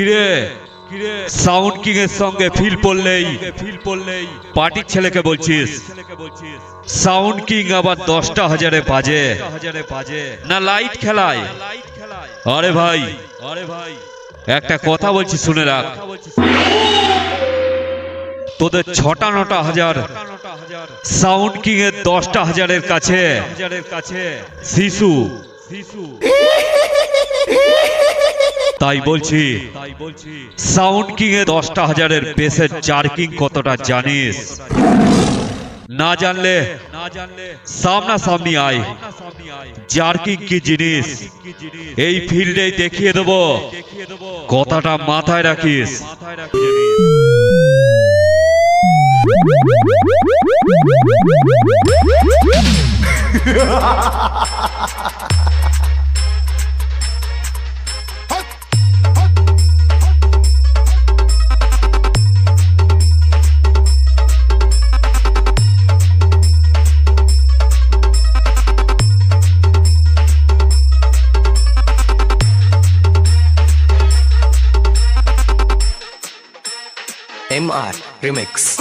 কিরে sound king এর সঙ্গে ফিল পড়লেই ফিল পড়লেই পার্টির ছেলেকে বলছিস সাউন্ড কিং আবার দশটা হাজারে বাজে। হাজারে বাজে না লাইট খেলায়। আরে ভাই আরে ভাই একটা কথা বলছি শুনে রাখ। তোদের ছটা নটা হাজার সাউন্ড কিং এর দশটা হাজারের কাছে হাজারের কাছে শিশু শিশু তাই বলছি সাউন্ড কিং এ দশটা হাজারের বেসের জার্কিং কতটা জানিস? না জানলে না জানলে সামনা সামনি আয়। জার্কিং কি জিনিস? এই ফিল্ডে দেখিয়ে দেবো। কথাটা মাথায় রাখিস। মাথায় রাখিস। MR Remix.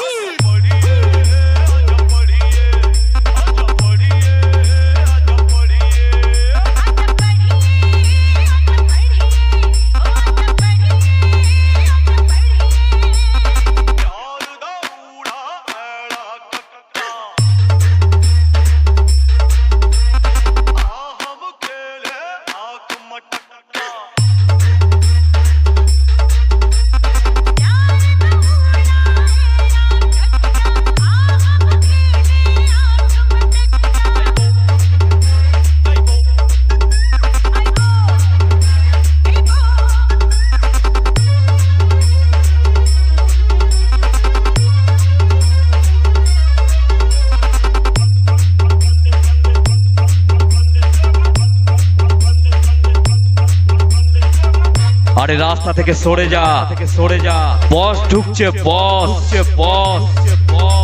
আরে রাস্তা থেকে সরে যা থেকে সরে যা। বস। ঢুকছে বস। ঢুকছে বস।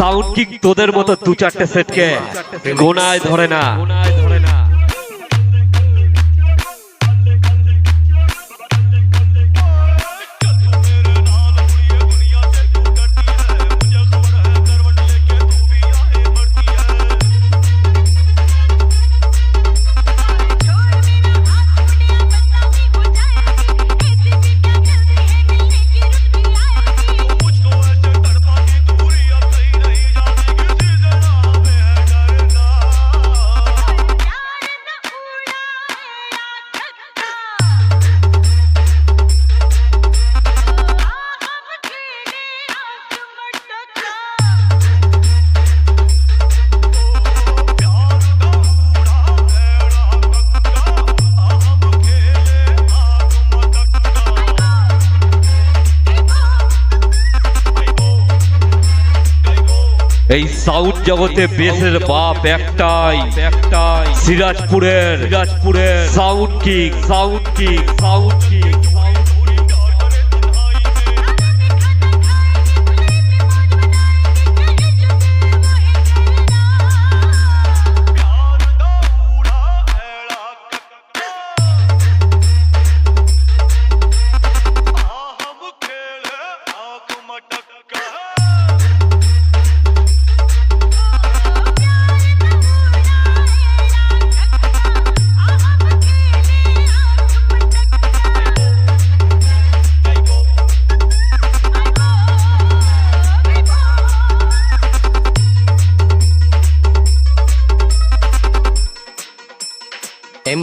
সাউন্ড কিক তোদের মতো দু চারটে সেটকে। গোনায় ধরে না। এই সাউথ জগতে বেসের বাপ একটাই একটাই। সিরাজপুরের। সিরাজপুরের। South king south king south king.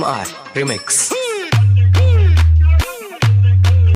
R Remix.